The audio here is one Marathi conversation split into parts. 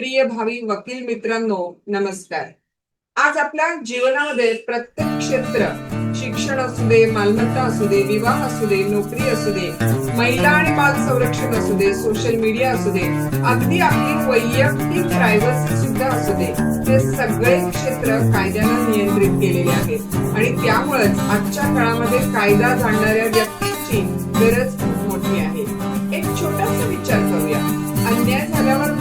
प्रिय भावी वकील मित्रांनो नमस्कार. आज आपल्या जीवनामध्ये प्रत्येक क्षेत्र शिक्षण असू दे मालमत्ता असू दे विवाह असू दे नोकरी असू दे महिला आणि बाल संरक्षण असू दे सोशल मीडिया असू दे अगदी आपली वैयक्तिक प्रायव्हसी सुद्धा असू दे हे सगळे क्षेत्र कायद्यानं नियंत्रित केलेले आहेत आणि त्यामुळेच आजच्या काळामध्ये कायदा जाणणाऱ्या व्यक्तींची गरज खूप मोठी आहे. एक छोटासा विचार करूया. अन्याय झाल्यावर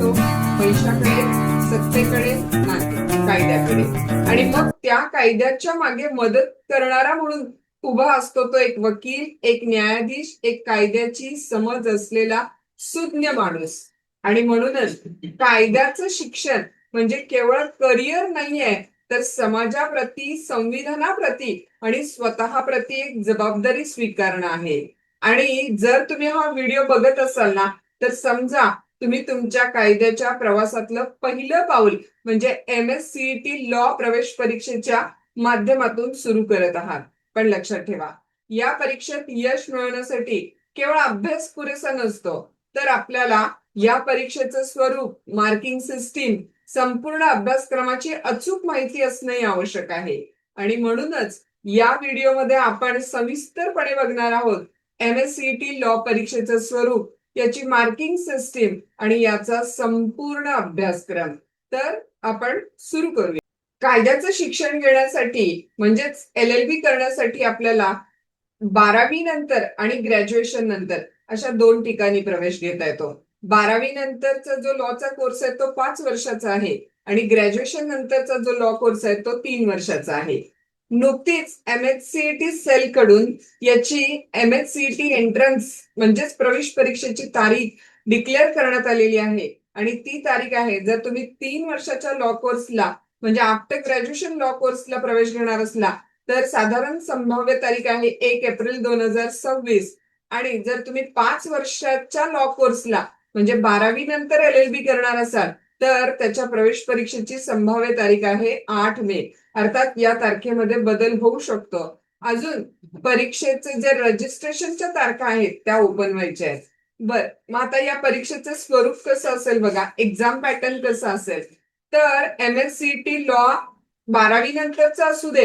जातो पैशाकडे सत्तेकडे नाही कायद्याकडे. आणि मग त्या कायद्याच्या मागे मदत करणारा म्हणून उभा असतो तो एक वकील एक न्यायाधीश एक कायद्याची समज असलेला सुज्ञ माणूस. आणि म्हणूनच कायद्याचं शिक्षण म्हणजे केवळ करिअर नाहीये तर समाजाप्रती संविधानाप्रती आणि स्वतःप्रती एक जबाबदारी स्वीकारणं आहे. आणि जर तुम्ही हा व्हिडिओ बघत असाल ना तर समजा तुम्ही तुमच्या कायद्याच्या प्रवासातलं पहिलं पाऊल म्हणजे एम एस सीईटी लॉ प्रवेश परीक्षेच्या माध्यमातून सुरू करत आहात. पण लक्षात ठेवा या परीक्षेत यश मिळवण्यासाठी केवळ अभ्यास पुरेसा नसतो तर आपल्याला या परीक्षेचं स्वरूप मार्किंग सिस्टीम संपूर्ण अभ्यासक्रमाची अचूक माहिती असणे आवश्यक आहे. आणि म्हणूनच या व्हिडिओमध्ये आपण सविस्तरपणे बघणार आहोत एम एस सीईटी लॉ परीक्षेचं स्वरूप याची मार्किंग सिस्टीम आणि याचा संपूर्ण अभ्यासक्रम. तर आपण सुरू करूया. कायद्याचं शिक्षण घेण्यासाठी म्हणजेच एल एल बी करण्यासाठी आपल्याला बारावी नंतर आणि ग्रॅज्युएशन नंतर अशा दोन ठिकाणी प्रवेश घेता येतो. बारावी नंतरचा जो लॉचा कोर्स आहे तो पाच वर्षाचा आहे आणि ग्रॅज्युएशन नंतरचा जो लॉ कोर्स आहे तो तीन वर्षाचा आहे. नुकतीच एम एच सीईटी सेल कडून याची एम एच सीईटी एंट्रन्स म्हणजेच प्रवेश परीक्षेची तारीख डिक्लेअर करण्यात आलेली आहे. आणि ती तारीख आहे जर तुम्ही तीन वर्षाच्या लॉ कोर्सला म्हणजे आफ्टर ग्रॅज्युएशन लॉ कोर्सला प्रवेश घेणार असला तर साधारण संभाव्य तारीख आहे एक एप्रिल दोन हजार सव्वीस. आणि जर तुम्ही पाच वर्षाच्या लॉ कोर्सला म्हणजे बारावी नंतर एल एल बी करणार असाल तर त्याच्या प्रवेश परीक्षेची संभाव्य तारीख आहे आठ मे. अर्थात या तारखेमध्ये बदल होऊ शकतो. अजून परीक्षेचे जे रजिस्ट्रेशनच्या तारखा आहेत त्या ओपन व्हायच्या आहेत. बर मग आता या परीक्षेचं स्वरूप कसं असेल बघा. एक्झाम पॅटर्न कसं असेल? तर M S C T law बारावी नंतरचा असू दे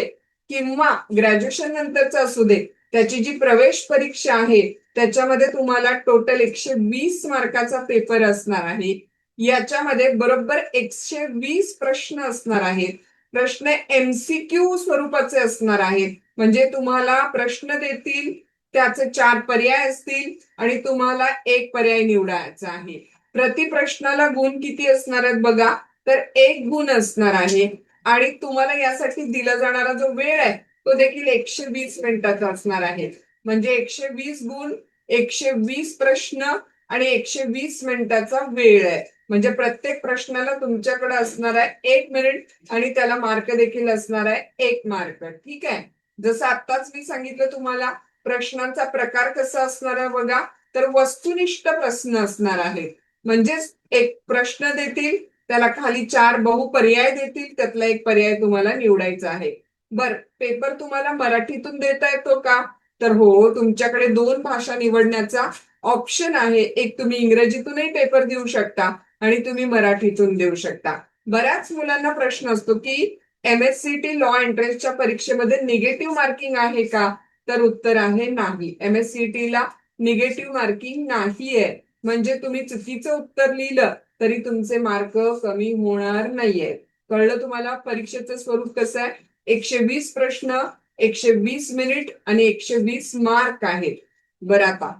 किंवा ग्रॅज्युएशन नंतरचा असू दे त्याची जी प्रवेश परीक्षा आहे त्याच्यामध्ये तुम्हाला टोटल एकशे वीस मार्काचा पेपर असणार आहे. याच्यामध्ये बरोबर एकशे वीस प्रश्न असणार आहेत. प्रश्न एमसीक्यू स्वरूपाचे असणार आहेत. म्हणजे तुम्हाला प्रश्न देतील त्याचे चार पर्याय असतील आणि तुम्हाला एक पर्याय निवडायचा आहे. प्रति प्रश्नाला गुण किती असणार आहेत बघा. तर एक गुण असणार आहे. आणि तुम्हाला यासाठी दिला जाणारा जो वेळ आहे तो देखील एकशे वीस मिनिटाचा असणार आहे. म्हणजे एकशे वीस गुण एकशे वीस प्रश्न आणि एकशे वीस मिनिटाचा वेळ आहे. म्हणजे प्रत्येक प्रश्नाला तुमच्याकडे असणार आहे एक मिनिट आणि त्याला मार्क देखील असणार आहे एक मार्क. ठीक आहे? जसं आत्ताच मी सांगितलं तुम्हाला प्रश्नांचा प्रकार कसा असणार आहे बघा. तर वस्तुनिष्ठ प्रश्न असणार आहेत. म्हणजेच एक प्रश्न देतील त्याला खाली चार बहु पर्याय देतील त्यातला एक पर्याय तुम्हाला निवडायचा आहे. बर पेपर तुम्हाला मराठीतून देता येतो का? तर हो तुमच्याकडे दोन भाषा निवडण्याचा ऑप्शन आहे. एक तुम्ही इंग्रजीतूनही पेपर देऊ शकता. आणि तुम्ही मराठीतून देऊ शकता. बऱ्याच मुलांना प्रश्न असतो की M S C T law एंट्रन्सच्या परीक्षेमध्ये निगेटिव्ह मार्किंग आहे का? तर उत्तर आहे नाही. एम एस सी टी ला निगेटिव्ह मार्किंग नाहीये. म्हणजे तुम्ही चुकीचं उत्तर लिहिलं तरी तुमचे मार्क कमी होणार नाहीये. कळलं तुम्हाला परीक्षेचं स्वरूप कसं आहे? एकशे वीस प्रश्न एकशे वीस मिनिट आणि एकशे वीस मार्क आहेत. बरं आता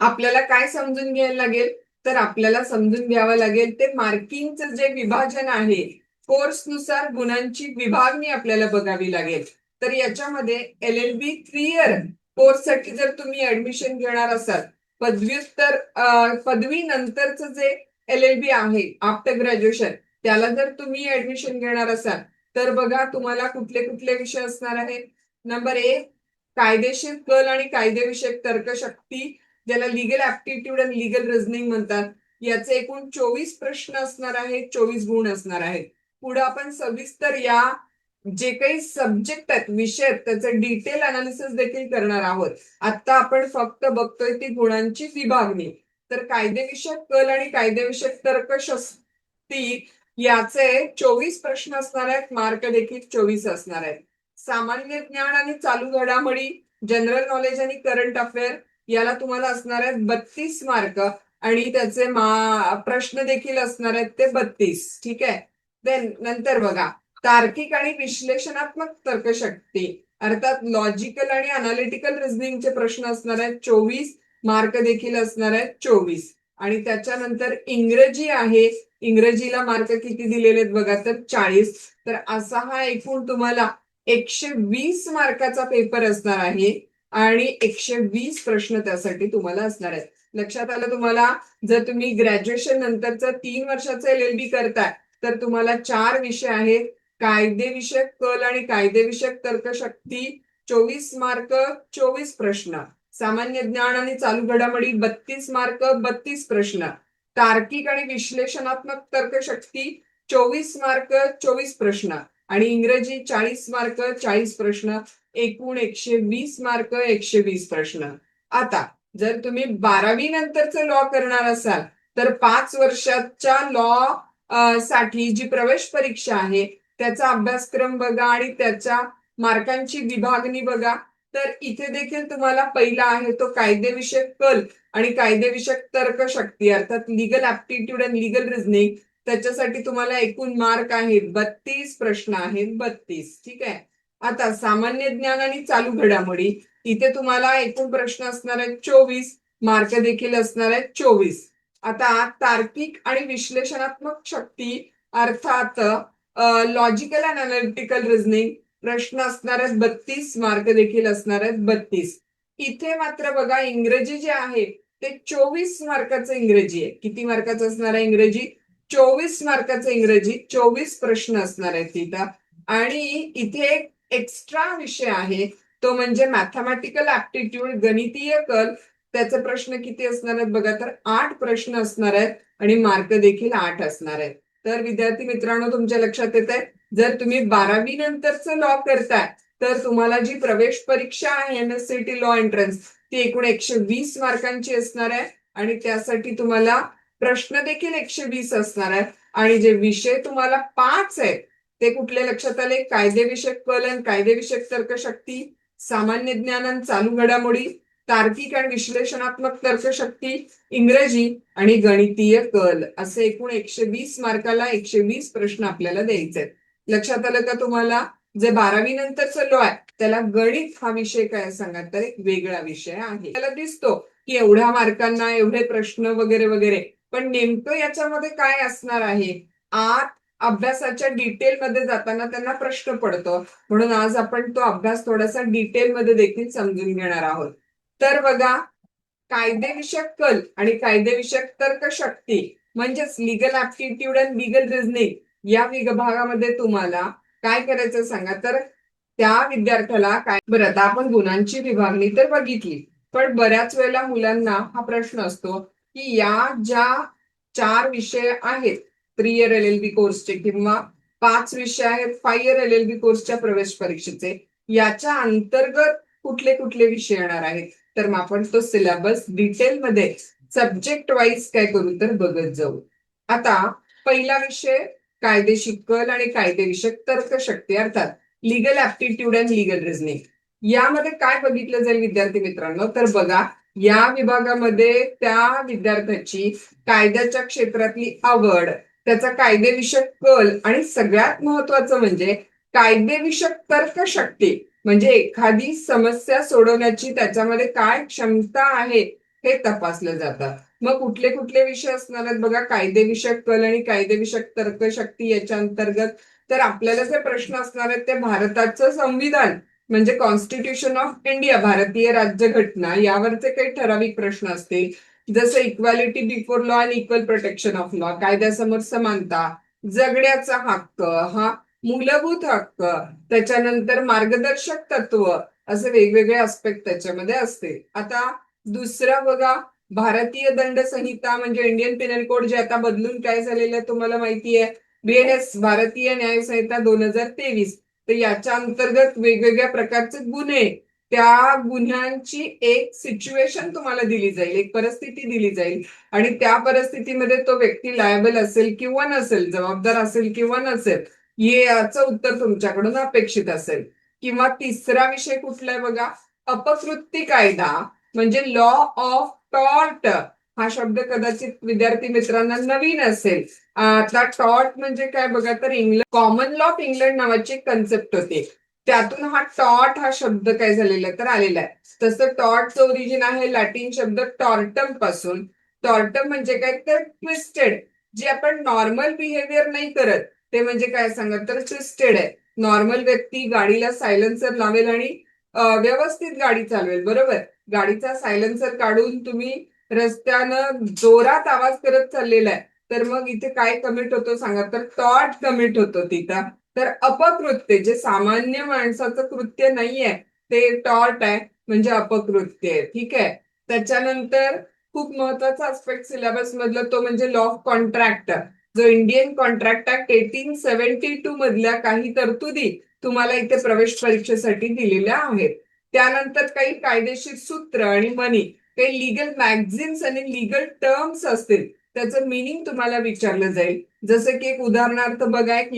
आपल्याला काय समजून घ्यायला लागेल? तर आपल्याला समजून घ्यावं लागेल ते मार्किंगचं जे विभाजन आहे कोर्सनुसार गुणांची विभागणी आपल्याला बघावी लागेल. तर याच्यामध्ये L L B three year कोर्ससाठी जर तुम्ही ऍडमिशन घेणार असाल पदव्युत्तर पदवी नंतरचं जे एल एल बी आहे आफ्टर ग्रॅज्युएशन त्याला जर तुम्ही ऍडमिशन घेणार असाल तर बघा तुम्हाला कुठले कुठले विषय असणार आहेत. नंबर एक कायदेशीर कल आणि कायदेविषयक तर्कशक्ती ज्याला लिगल ऍप्टिट्यूड आणि लिगल रिझनिंग म्हणतात याचे एकूण चोवीस प्रश्न असणार आहेत चोवीस गुण असणार आहेत. पुढे आपण सविस्तर या जे काही सब्जेक्ट आहेत विषय त्याचं डिटेल अनालिसिस देखील करणार आहोत. आता आपण फक्त बघतोय ती गुणांची विभागणी. तर कायदेविषयक कल आणि कायदेविषयक तर्कशक्ती याचे चोवीस प्रश्न असणार आहेत मार्क देखील चोवीस असणार आहेत. सामान्य ज्ञान आणि चालू घडामोडी जनरल नॉलेज आणि करंट अफेअर याला तुम्हाला असणार आहेत बत्तीस मार्क आणि त्याचे मा प्रश्न देखील असणार आहेत ते बत्तीस ठीक आहे? देन नंतर बघा. तार्किक आणि विश्लेषणात्मक तर्कशक्ती अर्थात लॉजिकल आणि अनालिटिकल रिझनिंगचे प्रश्न असणार आहेत चोवीस मार्क देखील असणार आहेत चोवीस. आणि त्याच्यानंतर इंग्रजी आहे. इंग्रजीला मार्क किती दिलेले आहेत बघा तर चाळीस. तर असा हा एकूण तुम्हाला एकशे वीस मार्काचा पेपर असणार आहे. आणि एकशे वीस प्रश्न त्यासाठी तुम्हाला असणार आहेत. लक्षात आलं तुम्हाला? जर तुम्ही ग्रॅज्युएशन नंतरचं तीन वर्षाचं एल एल बी करताय तर तुम्हाला चार विषय आहेत. कायदेविषयक कल आणि कायदेविषयक तर्कशक्ती चोवीस मार्क चोवीस प्रश्न. सामान्य ज्ञान आणि चालू घडामोडी बत्तीस मार्क बत्तीस प्रश्न. तार्किक आणि विश्लेषणात्मक तर्कशक्ती चोवीस मार्क चोवीस प्रश्न. आणि इंग्रजी चाळीस मार्क चाळीस प्रश्न. एकूण एकशे वीस मार्क एकशे वीस प्रश्न. आता जर तुम्ही बारावी नंतरचं लॉ करणार असाल तर पाच वर्षाच्या लॉ साठी जी प्रवेश परीक्षा आहे त्याचा अभ्यासक्रम बघा आणि त्याच्या मार्कांची विभागणी बघा. तर इथे देखील तुम्हाला पहिला आहे तो कायदेविषयक कल आणि कायदेविषयक तर्कशक्ती अर्थात legal aptitude and legal reasoning त्याच्यासाठी तुम्हाला एकूण मार्क आहेत बत्तीस प्रश्न आहेत बत्तीस. ठीक आहे? आता सामान्य ज्ञान आणि चालू घडामोडी इथे तुम्हाला एकूण प्रश्न असणार आहेत चोवीस मार्क देखील असणार आहेत चोवीस. आता तार्किक आणि विश्लेषणात्मक शक्ती अर्थात लॉजिकल अँड अनालिटिकल रिझनिंग प्रश्न असणार आहेत बत्तीस मार्क देखील असणार आहेत बत्तीस. इथे मात्र बघा इंग्रजी जे आहे ते चोवीस मार्काचं इंग्रजी आहे. किती मार्काचं असणार आहे इंग्रजी? चोवीस मार्काचं इंग्रजी चोवीस प्रश्न असणार आहेत तिथं आणि इथे एक एक्स्ट्रा विषय आहे. तो म्हणजे मॅथमॅटिकल ऍप्टिट्यूड गणितीय कल त्याचे प्रश्न किती असणार आहेत बघा तर आठ प्रश्न असणार आहेत आणि मार्क देखील आठ असणार आहेत. तर विद्यार्थी मित्रांनो तुमच्या लक्षात येत आहे? जर तुम्ही बारावी नंतरचं लॉ करताय तर तुम्हाला जी प्रवेश परीक्षा आहे NSCT S C T law entrance ती एकूण एकशे वीस मार्कांची असणार आहे आणि त्यासाठी तुम्हाला प्रश्न देखील एकशे वीस असणार आहे आणि जे विषय तुम्हाला पाच आहेत ते कुठले लक्षात आले? कायदेविषयक कल आणि कायदेविषयक तर्कशक्ती सामान्य ज्ञान चालू घडामोडी तार्किक आणि विश्लेषणात्मक तर्कशक्ती इंग्रजी आणि गणितीय कल. असे एकूण एकशे वीस मार्काला एकशे वीस प्रश्न आपल्याला द्यायचे आहेत. लक्षात आलं का तुम्हाला? जे बारावी नंतरचं लॉ आहे त्याला गणित हा विषय काय सांगा? तर एक वेगळा विषय आहे. त्याला दिसतो की एवढ्या मार्कांना एवढे प्रश्न वगैरे वगैरे. पण नेमकं याच्यामध्ये काय असणार आहे? आत अभ्यासाच्या डिटेलमध्ये जाताना त्यांना प्रश्न पडतो. म्हणून आज आपण तो अभ्यास थोडासा डिटेलमध्ये देखील समजून घेणार आहोत. तर बघा कायदेविषयक कल आणि कायदेविषयक तर्कशक्ती म्हणजेच legal aptitude and legal reasoning या विभागामध्ये तुम्हाला काय करायचं सांगा? तर त्या विद्यार्थ्याला काय बरं आता आपण गुणांची विभागणी तर बघितली पण बऱ्याच वेळेला मुलांना हा प्रश्न असतो की या ज्या चार विषय आहेत three year L L B कोर्सचे किंवा पाच विषय आहेत five year L L B कोर्सच्या प्रवेश परीक्षेचे याच्या अंतर्गत कुठले कुठले विषय येणार आहेत? तर मग आपण तो सिलेबस डिटेलमध्ये सब्जेक्ट वाईज काय करू तर बघत जाऊ. आता पहिला विषय कायदेशीर कल आणि कायदेविषयक तर्कशक्ती अर्थात legal aptitude and legal reasoning यामध्ये काय बघितलं जाईल विद्यार्थी मित्रांनो? तर बघा या विभागामध्ये त्या विद्यार्थ्याची कायद्याच्या क्षेत्रातली आवड त्याचा कायदेविषयक कल आणि सगळ्यात महत्वाचं म्हणजे कायदेविषयक तर्कशक्ती म्हणजे एखादी समस्या सोडवण्याची त्याच्यामध्ये काय क्षमता आहे हे तपासलं जातं. मग कुठले कुठले विषय असणार आहेत बघा कायदेविषयक कल आणि कायदेविषयक तर्कशक्ती याच्या अंतर्गत. तर आपल्याला जे प्रश्न असणार आहेत ते भारताचं संविधान म्हणजे कॉन्स्टिट्यूशन ऑफ इंडिया भारतीय राज्यघटना यावरचे काही ठराविक प्रश्न असतील. जसं equality before law and equal protection of law कायद्यासमोर समानता जगण्याचा हक्क हा मूलभूत हक्क त्याच्यानंतर मार्गदर्शक तत्व असे वेगवेगळे आस्पेक्ट त्याच्यामध्ये असते. आता दुसरा बघा भारतीय दंड संहिता म्हणजे इंडियन पिनल कोड जे आता बदलून काय झालेलं आहे तुम्हाला माहिती आहे? बीएनएस भारतीय न्याय संहिता दोन हजार तेवीस. तर याच्या अंतर्गत वेगवेगळ्या प्रकारचे गुन्हे त्या गुन्ह्यांची एक सिच्युएशन तुम्हाला दिली जाईल एक परिस्थिती दिली जाईल. आणि त्या परिस्थितीमध्ये तो व्यक्ती लायबल असेल किंवा नसेल जबाबदार असेल किंवा नसेल याचं उत्तर तुमच्याकडून अपेक्षित असेल. किंवा तिसरा विषय कुठला आहे बघा? अपकृती कायदा म्हणजे लॉ ऑफ टॉर्ट हा शब्द कदाचित विद्यार्थी मित्रांना नवीन असेल. आता टॉर्ट म्हणजे काय? बघा तर England common law of England नावाची एक कन्सेप्ट होती. त्यातून हा टॉट हा शब्द काय झालेला तर आलेला आहे. तसं टॉटचं ओरिजिन आहे लॅटिन शब्द टॉर्टमपासून. टॉर्टम म्हणजे काय? तर ट्विस्टेड जे आपण नॉर्मल बिहेवियर नाही करत ते म्हणजे काय सांगा तर ट्विस्टेड आहे. नॉर्मल व्यक्ती गाडीला सायलेन्सर लावेल आणि व्यवस्थित गाडी चालवेल. बरोबर? गाडीचा सायलेन्सर काढून तुम्ही रस्त्यानं जोरात आवाज करत चाललेला आहे. तर मग इथे काय कमिट होतो सांगा? तर टॉट कमिट होतो तिथं. तर अपकृत्य जे सामान्य माणसाचं कृत्य नाहीये ते टॉर्ट आहे म्हणजे अपकृत्य आहे ठीक आहे? त्याच्यानंतर खूप महत्त्वाचा आस्पेक्ट सिलेबस मधला तो म्हणजे लॉ ऑफ कॉन्ट्रॅक्ट जो Indian contract act eighteen seventy two मधल्या काही तरतुदी तुम्हाला इथे प्रवेश परीक्षेसाठी दिलेल्या आहेत. त्यानंतर काही कायदेशीर सूत्र आणि मनी काही लिगल मॅगझिन्स आणि लिगल टर्म्स असतील त्याचं मिनिंग तुम्हाला विचारलं जाईल. जसं की एक उदाहरणार्थ बघा एक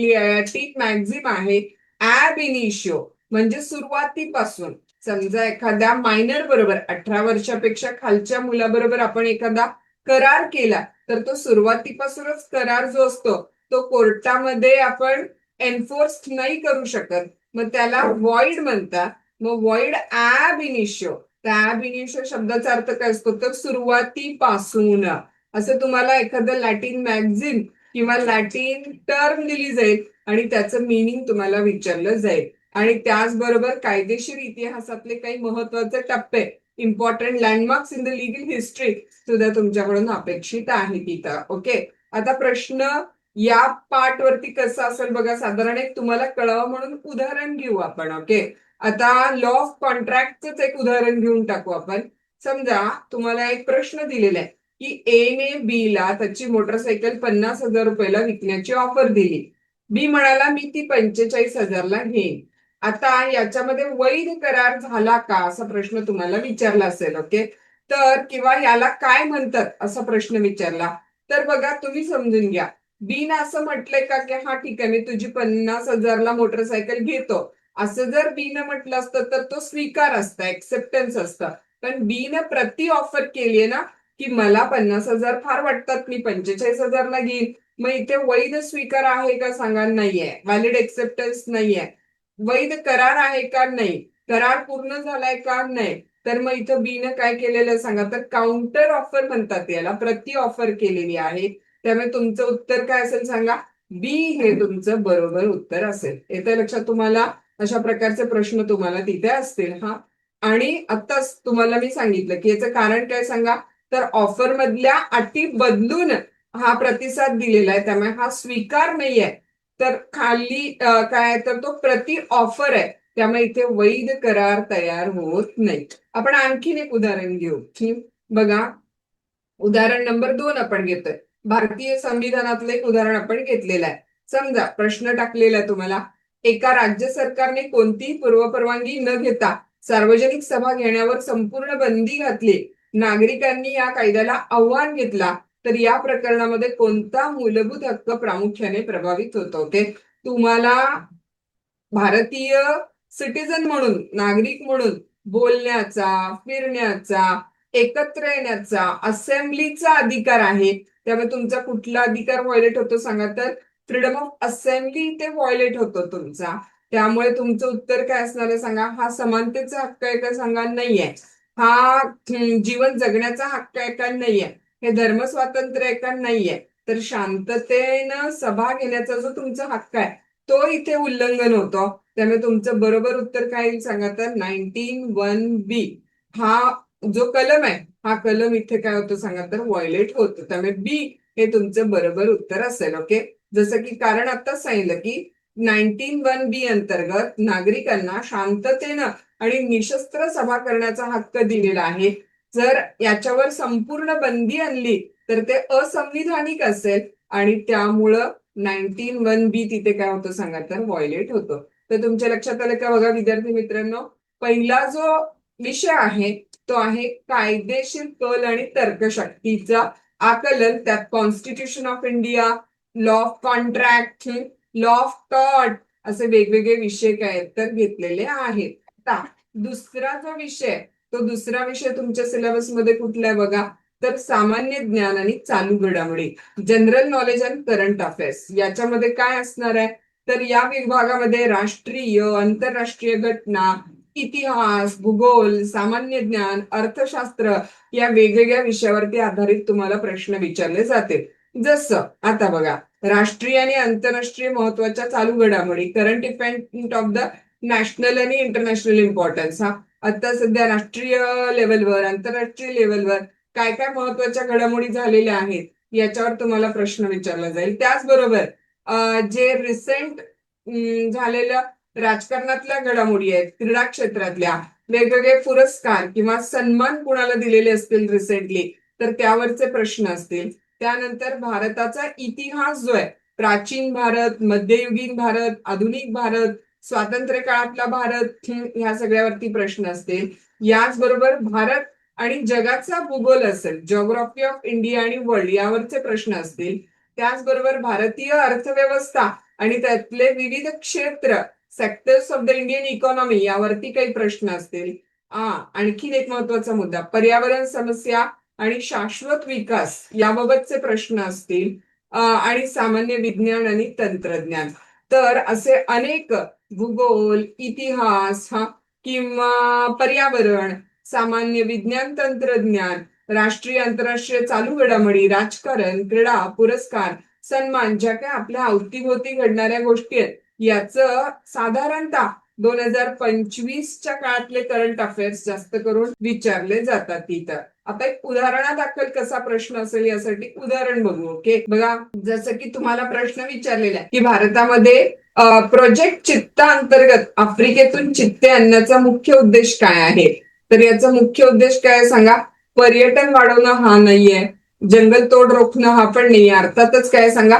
टीप मॅक्झिम आहे ऍब इनिशिओ म्हणजे सुरुवातीपासून. समजा एखाद्या मायनर बरोबर अठरा वर्षापेक्षा खालच्या मुलाबरोबर आपण एखादा करार केला तर तो सुरुवातीपासूनच करार जो असतो तो कोर्टामध्ये आपण एन्फोर्स नाही करू शकत. मग त्याला वॉइड म्हणतात. मग वॉइड ऍब इनिशिओ त्या ऍब इनिशिओ शब्दाचा अर्थ काय असतो? तर सुरुवातीपासून. असं तुम्हाला एखादं लॅटिन मॅगझिन किंवा लॅटिन टर्म दिली जाईल आणि त्याचं मिनिंग तुम्हाला विचारलं जाईल. आणि त्याचबरोबर कायदेशीर इतिहासातले काही महत्त्वाचे टप्पे important landmarks in the legal history सुद्धा तुमच्याकडून अपेक्षित आहे तिथं ओके आता प्रश्न या पार्ट वरती कसं असेल बघा साधारण एक तुम्हाला कळावं म्हणून उदाहरण घेऊ आपण ओके आता लॉ ऑफ कॉन्ट्रॅक्टच एक उदाहरण घेऊन टाकू आपण. समजा तुम्हाला एक प्रश्न दिलेला आहे. की ए ने बी ला त्याची मोटरसायकल पन्नास हजार रुपयाला विकण्याची ऑफर दिली. बी म्हणाला मी ती पंचेचाळीस हजारला घेईन. आता याच्यामध्ये वैध करार झाला का असा प्रश्न तुम्हाला विचारला असेल ओके तर किंवा याला काय म्हणतात असा प्रश्न विचारला तर बघा तुम्ही समजून घ्या. बीन असं म्हटलंय का की हा ठीक आहे मी तुझी पन्नास हजारला मोटरसायकल घेतो. असं जर बीनं म्हटलं असतं तर तो स्वीकार असता एक्सेप्टन्स असतं. पण बीनं प्रति ऑफर केली ना की मला पन्नास हजार फार वाटतात मी पंचेचाळीस हजारला घेईन. मग इथे वैध स्वीकार आहे का सांगा नाहीये. व्हॅलिड एक्सेप्टन्स नाहीये. वैध करार आहे का? नाही. करार पूर्ण झालाय का? नाही. तर मग इथं बीनं काय केलेलं सांगा? तर काउंटर ऑफर म्हणतात याला. प्रति ऑफर केलेली आहे. त्यामुळे तुमचं उत्तर काय असेल सांगा? बी हे तुमचं बरोबर उत्तर असेल. येत्या लक्षात तुम्हाला? अशा प्रकारचे प्रश्न तुम्हाला तिथे असतील हा. आणि आत्ताच तुम्हाला मी सांगितलं की याचं कारण काय सांगा? तर ऑफर मधल्या अटी बदलून हा प्रतिसाद दिलेला आहे. त्यामुळे हा स्वीकार नाहीये. तर खाली काय तर तो प्रति ऑफर आहे. त्यामुळे इथे वैध करार तयार होत नाही. आपण आणखीन एक उदाहरण घेऊ. बघा उदाहरण नंबर दोन आपण घेतोय. भारतीय संविधानातलं एक उदाहरण आपण घेतलेलं आहे. समजा प्रश्न टाकलेला आहे तुम्हाला. एका राज्य सरकारने कोणतीही पूर्वपरवानगी न घेता सार्वजनिक सभा घेण्यावर संपूर्ण बंदी घातली. नागरिकांनी या कायद्याला आव्हान घेतला तर या प्रकरणामध्ये कोणता मूलभूत हक्क प्रामुख्याने प्रभावित होतो ओके तुम्हाला भारतीय सिटीजन म्हणून नागरिक म्हणून बोलण्याचा फिरण्याचा एकत्र येण्याचा असेंब्लीचा अधिकार आहे. त्यामुळे तुमचा कुठला अधिकार व्हायलेट होतो सांगा तर? फ्रीडम ऑफ असेंब्ली ते व्हायलेट होतो तुमचा. त्यामुळे तुमचं उत्तर काय असणार आहे सांगा? हा समानतेचा हक्क आहे का सांगा? नाहीये. हा जीवन जगण्याचा हक्क एका नाहीये. हे धर्म स्वातंत्र्य आहे नाहीये. तर शांततेनं सभा घेण्याचा जो तुमचा हक्क आहे तो इथे उल्लंघन होतो. त्यामुळे तुमचं बरोबर उत्तर काय येईल सांगा तर नाईन्टीन वन बी. हा जो कलम आहे हा कलम इथे काय होतो सांगा तर व्हायलेट होतो. त्यामुळे बी हे तुमचं बरोबर उत्तर असेल ओके? जसं की कारण आता सांगितलं की नाईन्टीन वन बी अंतर्गत नागरिकांना शांततेनं आणि निशस्त्र सभा करण्याचा हक्क दिलेला आहे. जर याच्यावर संपूर्ण बंदी आणली तर ते असंविधानिक असेल. आणि त्यामुळं नाईन्टीन वन बी तिथे काय होतं सांगा तर व्हायलेट होतं. तर तुमच्या लक्षात आलं का बघा विद्यार्थी मित्रांनो पहिला जो विषय आहे तो आहे कायदेशीर कल आणि तर्कशक्तीचा आकलन. त्यात constitution of India law of contract law of thought असे वेगवेगळे विषय काय आहेत तर घेतलेले आहेत. आता दुसरा जो विषय तो दुसरा विषय तुमच्या सिलेबसमध्ये कुठला आहे बघा? तर सामान्य ज्ञान आणि चालू घडामोडी general knowledge and current affairs याच्यामध्ये काय असणार आहे? तर या विभागामध्ये राष्ट्रीय आंतरराष्ट्रीय घटना इतिहास भूगोल सामान्य ज्ञान अर्थशास्त्र या वेगवेगळ्या विषयावरती आधारित तुम्हाला प्रश्न विचारले जातील जसं आता बघा राष्ट्रीय आणि आंतरराष्ट्रीय महत्त्वाच्या चालू घडामोडी current event of the national आणि इंटरनॅशनल इम्पॉर्टन्स हा. आता सध्या राष्ट्रीय लेवलवर आंतरराष्ट्रीय लेवलवर काय काय महत्त्वाच्या घडामोडी झालेल्या आहेत याच्यावर तुम्हाला प्रश्न विचारला जाईल. त्याचबरोबर जे रिसेंट झालेल्या राजकारणातल्या घडामोडी आहेत क्रीडा क्षेत्रातल्या वेगवेगळे पुरस्कार किंवा सन्मान कुणाला दिलेले असतील रिसेंटली तर त्यावरचे प्रश्न असतील. त्यानंतर भारताचा इतिहास जो आहे प्राचीन भारत मध्ययुगीन भारत आधुनिक भारत स्वातंत्र्य काळातला भारत ह्या सगळ्यावरती प्रश्न असतील. याचबरोबर भारत आणि जगाचा भूगोल असेल जॉग्राफी ऑफ इंडिया आणि वर्ल्ड यावरचे प्रश्न असतील. त्याचबरोबर भारतीय अर्थव्यवस्था आणि त्यातले विविध क्षेत्र sectors of the Indian economy यावरती काही प्रश्न असतील. आ आणखीन एक महत्त्वाचा मुद्दा पर्यावरण समस्या आणि शाश्वत विकास याबाबतचे प्रश्न असतील. आणि सामान्य विज्ञान आणि तंत्रज्ञान. तर असे अनेक भूगोल इतिहास हा किंवा पर्यावरण सामान्य विज्ञान तंत्रज्ञान राष्ट्रीय आंतरराष्ट्रीय चालू घडामोडी राजकारण क्रीडा पुरस्कार सन्मान ज्या काय आपल्या अवतीभोवती घडणाऱ्या गोष्टी आहेत याचं साधारणतः दोन हजार पंचवीसच्या काळातले करंट अफेअर्स जास्त करून विचारले जातात तिथं आता एक उदाहरणादाखल कसा प्रश्न असेल यासाठी. उदाहरण बघू ओके? बघा जसं की तुम्हाला प्रश्न विचारलेला आहे की भारतामध्ये प्रोजेक्ट चित्ता अंतर्गत आफ्रिकेतून चित्ते आणण्याचा मुख्य उद्देश काय आहे? तर याचा मुख्य उद्देश काय सांगा? पर्यटन वाढवणं हा नाहीये. जंगल तोड रोखणं हा पण नाहीये. अर्थातच काय सांगा?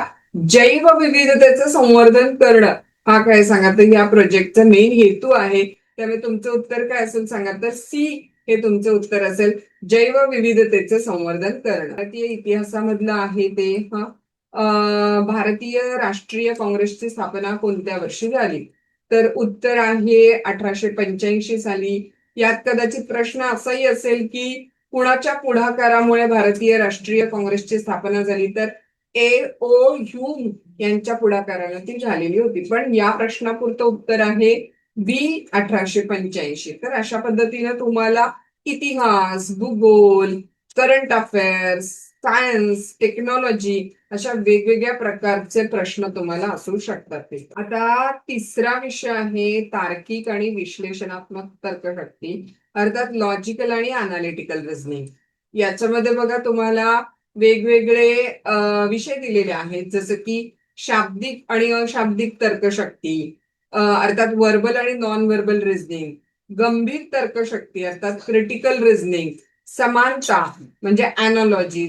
जैव विविधतेचं संवर्धन करणं हा काय सांगा? तर या प्रोजेक्टचा मेन हेतू आहे. त्यामुळे तुमचं उत्तर काय असेल सांगा? तर सी हे तुमचं उत्तर असेल. जैव विविधतेचं संवर्धन करणं. भारतीय इतिहासामधलं आहे ते हा. भारतीय राष्ट्रीय काँग्रेसची स्थापना कोणत्या वर्षी झाली? तर उत्तर आहे अठराशे पंच्याऐंशी साली. यात कदाचित प्रश्न असाही असेल की कुणाच्या पुढाकारामुळे भारतीय राष्ट्रीय काँग्रेसची स्थापना झाली? तर ए ओ ह्यूम यांच्या पुढाकारानं ती झालेली होती. पण या प्रश्नापुरतं उत्तर आहे बी अठराशे पंच्याऐंशी. तर अशा पद्धतीनं तुम्हाला इतिहास भूगोल करंट अफेअर्स सायन्स टेक्नॉलॉजी अशा वेगवेगळ्या प्रकारचे प्रश्न तुम्हाला असू शकतात आता तिसरा विषय आहे तार्किक आणि विश्लेषणात्मक तर्कशक्ती अर्थात लॉजिकल आणि अनालिटिकल रिझनिंग याच्यामध्ये बघा तुम्हाला वेगवेगळे विषय दिलेले आहेत जसं की शाब्दिक आणि अशाब्दिक तर्कशक्ती अर्थात वर्बल आणि नॉन वर्बल रिझनिंग गंभीर तर्कशक्ती अर्थात क्रिटिकल रिझनिंग समानता म्हणजे अॅनॉलॉजी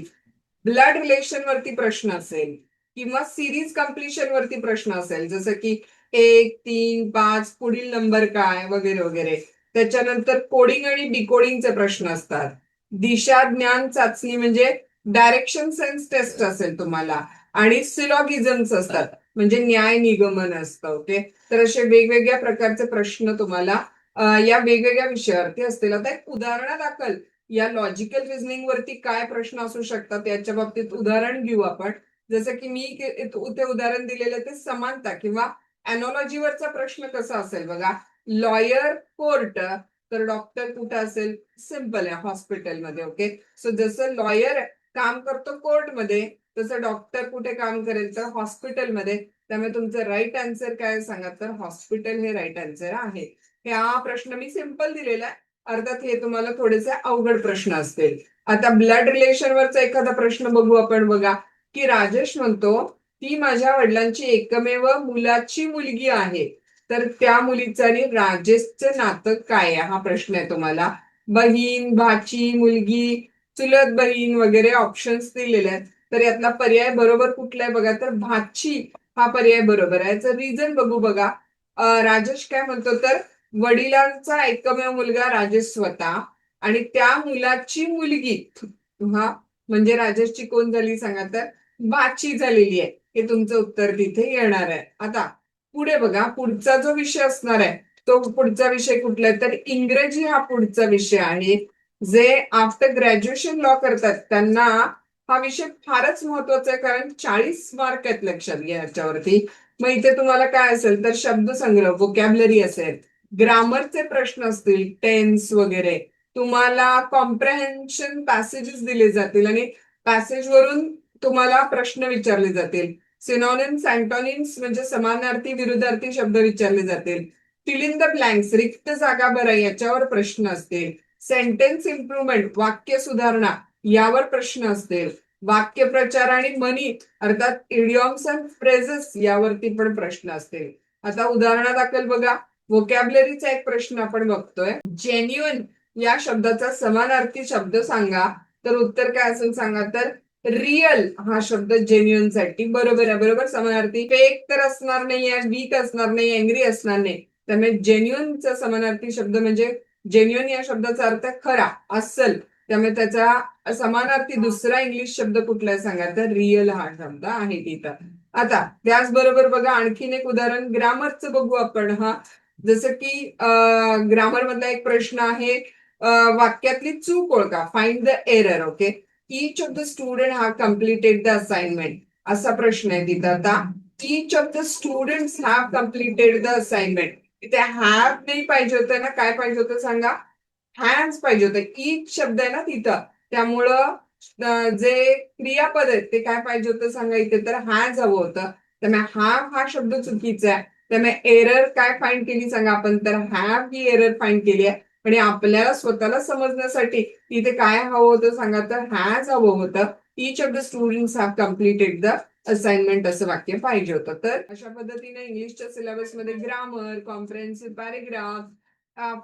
ब्लड रिलेशन वरती प्रश्न असेल किंवा सिरीज कम्प्लिशन वरती प्रश्न असेल जसं की एक तीन पाच पुढील नंबर काय वगैरे वगैरे. त्याच्यानंतर कोडिंग आणि डिकोडिंगचे प्रश्न असतात. दिशा ज्ञान चाचणी म्हणजे डायरेक्शन सेन्स टेस्ट असेल तुम्हाला. आणि सिलॉगिझम्स असतात. म्हणजे न्याय निगमन असतं ओके? तर असे वेगवेगळ्या प्रकारचे प्रश्न तुम्हाला या वेगवेगळ्या विषयावरती असतील. आता एक उदाहरणादाखल या लॉजिकल रिझनिंग वरती काय प्रश्न असू शकतात याच्या बाबतीत उदाहरण घेऊ आपण. जसं की मी ते उदाहरण दिलेलं ते समानता किंवा अॅनॉलॉजीवरचा प्रश्न कसा असेल बघा. लॉयर कोर्ट तर डॉक्टर कुठं असेल? सिंपल आहे हॉस्पिटलमध्ये ओके? सो जसं लॉयर काम करतो कोर्टमध्ये तसं डॉक्टर कुठे काम करेल तर हॉस्पिटलमध्ये त्यामुळे तुमचं राईट आन्सर काय सांगा? तर हॉस्पिटल हे राईट आन्सर आहे. हा प्रश्न मी सिंपल दिलेला आहे. अर्थात हे तुम्हाला थोडेसे अवघड प्रश्न असतील. आता ब्लड रिलेशन वरचा एखादा प्रश्न बघू आपण बघा. की राजेश म्हणतो ती माझ्या वडिलांची एकमेव मुलाची मुलगी आहे. तर त्या मुलीचं आणि राजेशचं नातं काय हा प्रश्न आहे तुम्हाला. बहीण भाची मुलगी चुलत बहीण वगैरे ऑप्शन्स दिलेले आहेत. तर यातला पर्याय बरोबर कुठला आहे बघा तर भाची हा पर्याय बरोबर आहे. याचं रिझन बघू बघा. राजेश काय म्हणतो तर वडिलांचा एकमेव मुलगा राजेश स्वतः आणि त्या मुलाची मुलगी. हा म्हणजे राजेशची कोण झाली सांगा तर बाची झालेली आहे. हे तुमचं उत्तर तिथे येणार आहे. आता पुढे बघा पुढचा जो विषय असणार आहे तो पुढचा विषय कुठला आहे? तर इंग्रजी हा पुढचा विषय आहे. जे आफ्टर ग्रॅज्युएशन लॉ करतात त्यांना हा विषय फारच महत्त्वाचा आहे कारण चाळीस मार्क आहेत लक्षात घ्या याच्यावरती. मग इथे तुम्हाला काय असेल तर शब्दसंग्रह वोकॅबलरी असेल ग्रामरचे प्रश्न असतील टेन्स वगैरे. तुम्हाला कॉम्प्रेहेन्शन पॅसेजेस दिले जातील आणि पॅसेजवरून तुम्हाला प्रश्न विचारले जातील. सिनॉनिम्स अँटॉनिम्स म्हणजे समानार्थी विरुद्धार्थी शब्द विचारले जातील. फिल इन द ब्लँक्स रिक्त जागा भरा याच्यावर प्रश्न असतील. सेंटेन्स इम्प्रुव्हमेंट वाक्य सुधारणा. यावर प्रश्न असतील. वाक्य प्रचार आणि मनी अर्थात इडियॉम्स अँड फ्रेजेस यावरती पण प्रश्न असतील. आता उदाहरणादाखल बघा. वोकॅबलरीचा एक प्रश्न आपण बघतोय. जेन्युअन या शब्दाचा समानार्थी शब्द सांगा. तर उत्तर काय असेल सांगा तर रिअल हा शब्द जेन्युअनसाठी बरोबर आहे. बरोबर समानार्थी? फेक तर असणार नाहीये वीक असणार नाही. अँग्री असणार नाही. त्यामुळे जेन्युअनचा समानार्थी शब्द म्हणजे जेन्युअन या शब्दाचा अर्थ खरा अस्सल त्यामुळे त्याचा समानार्थी दुसरा इंग्लिश शब्द कुठला सांगा तर रिअल हा शब्द आहे तिथं. आता त्याचबरोबर बघा आणखीन एक उदाहरण ग्रामरचं बघू आपण हा. जसं की ग्रामर मधला एक प्रश्न आहे वाक्यातली चूक ओळखा find the error okay each of the student has completed the assignment असा प्रश्न आहे तिथं आता. Each of the student have completed the assignment इथे हॅव नाही पाहिजे होतं ना काय पाहिजे होतं सांगा? हँड्स पाहिजे होतं. ईच शब्द आहे ना तिथं. त्यामुळं जे क्रियापद आहेत ते काय पाहिजे होतं सांगा इथे? तर हँड्स हवं होतं. त्यामुळे हॅव हा शब्द चुकीचा आहे. त्यामुळे एरर काय फाईंड केली सांगा आपण? तर हॅव ही एरर फाईंड केली आहे. आणि आपल्याला स्वतःला समजण्यासाठी इथे काय हवं होतं सांगा? तर हॅज हवं होतं. Each of the students have completed the assignment असं वाक्य पाहिजे होतं. तर अशा पद्धतीने इंग्लिशच्या सिलेबसमध्ये grammar comprehensive paragraph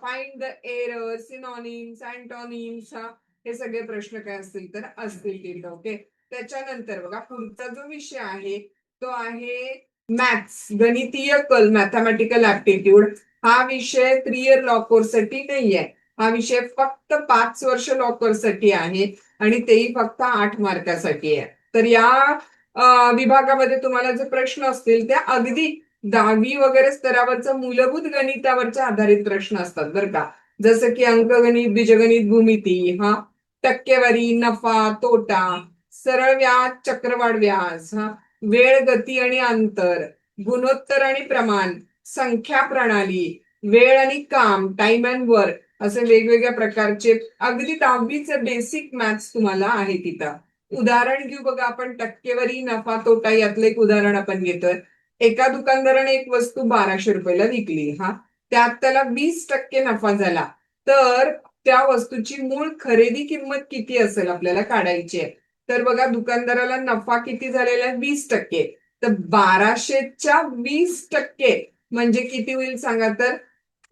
find the error synonyms antonyms हे सगळे प्रश्न काय असतील तर असतील तिथं ओके त्याच्यानंतर बघा पुढचा जो विषय आहे तो आहे मॅथ्स गणितीय कल मॅथमॅटिकल ऍप्टिट्यूड हा विषय थ्री इयर लॉ कोर्ससाठी नाहीये. हा विषय फक्त पाच वर्ष लॉ साठी आहे आणि तेही फक्त आठ मार्कासाठी आहे. तर या विभागामध्ये तुम्हाला जे प्रश्न असतील ते अगदी दहावी वगैरे स्तरावरचं मूलभूत गणितावरच्या आधारित प्रश्न असतात बरं का. जसं की अंकगणित बीजगणित भूमिती हा. टक्केवारी नफा तोटा सरळ व्याज चक्रवाढ व्याज हा. वेळ गती आणि अंतर गुणोत्तर आणि प्रमाण संख्या प्रणाली वेळ आणि काम टाइम अँड वर्क असे वेगवेगळ्या प्रकारचे अगदी दहावीचे बेसिक मॅथ्स तुम्हाला आहे तिथं. उदाहरण घेऊ बघा आपण टक्केवारी नफा तोटा यातलं एक उदाहरण आपण घेतोय. एका दुकानदाराने एक वस्तू बाराशे रुपयाला विकली हा. त्यात त्याला वीस टक्के नफा झाला. तर त्या वस्तूची मूळ खरेदी किंमत किती असेल आपल्याला काढायची आहे? तर बघा दुकानदाराला नफा किती झालेला आहे? वीस टक्के. तर बाराशेच्या वीस टक्के म्हणजे किती होईल सांगा तर?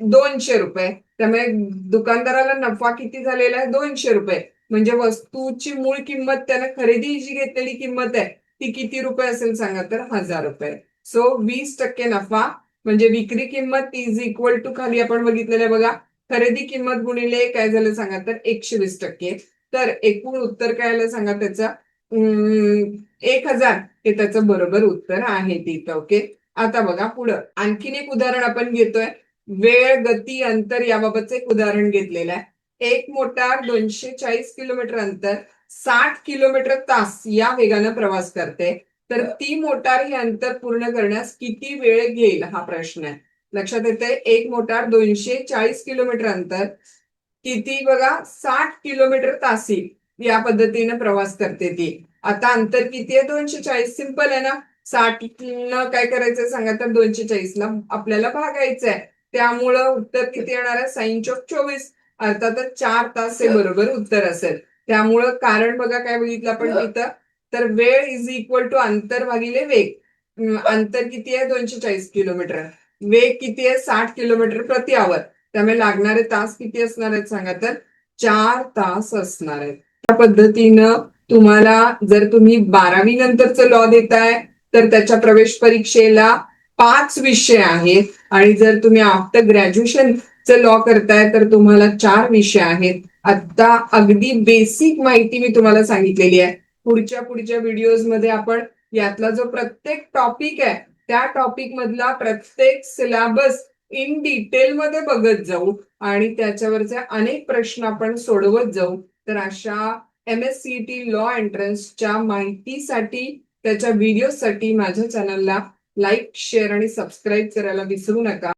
दोनशे रुपये. त्यामुळे दुकानदाराला नफा किती झालेला आहे? दोनशे रुपये. म्हणजे वस्तूची मूळ किंमत त्यानं खरेदी जी घेतलेली किंमत आहे ती किती रुपये असेल सांगा तर? हजार रुपये. सो वीस टक्के नफा म्हणजे विक्री किंमत इज इक्वल टू खाली आपण बघितलेलं बघा. खरेदी किंमत गुणिले काय झालं सांगा तर एकशे वीस टक्के. तर एकूण उत्तर काय आलं सांगा त्याचं? एक हजार. हे त्याचं बरोबर उत्तर आहे तिथं ओके? आता बघा पुढं. आणखीन एक उदाहरण आपण घेतोय. वेळ गती अंतर याबाबतचं एक उदाहरण घेतलेलं आहे. एक मोटार दोनशे चाळीस किलोमीटर अंतर साठ किलोमीटर तास या वेगानं प्रवास करते. तर ती मोटार हे अंतर पूर्ण करण्यास किती वेळ घेईल? हा प्रश्न आहे. लक्षात येते एक मोटार दोनशे चाळीस किलोमीटर अंतर किती बघा साठ किलोमीटर तासी या पद्धतीने प्रवास करते ती. आता अंतर किती आहे? दोनशे चाळीस सिंपल आहे ना? साठ न काय करायचंय सांगा तर दोनशे चाळीस ला आपल्याला भागायचं आहे त्यामुळं उत्तर किती येणार आहे? साईन चौक चोवीस. अर्थातच चार तास हे बरोबर उत्तर असेल. त्यामुळं कारण बघा काय बघितलं आपण तिथं तर वेळ इज इक्वल टू अंतर भागिले वेग. अंतर किती आहे? दोनशे चाळीस किलोमीटर वेग किती आहे? साठ किलोमीटर प्रति आवर त्यामुळे लागणारे तास किती असणार आहेत सांगा तर? चार तास असणार आहेत. त्या पद्धतीनं तुम्हाला जर तुम्ही बारावी नंतरचं लॉ देताय तर त्याच्या प्रवेश परीक्षेला पाच विषय आहेत. आणि जर तुम्ही आफ्टर ग्रॅज्युएशनचं लॉ करताय तर तुम्हाला चार विषय आहेत. आता अगदी बेसिक माहिती मी तुम्हाला सांगितलेली आहे. पुढच्या पुढच्या व्हिडिओजमध्ये आपण यातला जो प्रत्येक टॉपिक आहे त्या टॉपिक मधला प्रत्येक सिलेबस इन डिटेल मध्ये बघत जाऊ आणि त्याच्यावरचे अनेक प्रश्न आपण सोडवत जाऊ. तर अशा M S C T law एंट्रन्सच्या माहितीसाठी त्याच्या व्हिडिओसाठी माझ्या चॅनलला लाईक शेअर आणि सबस्क्राईब करायला विसरू नका.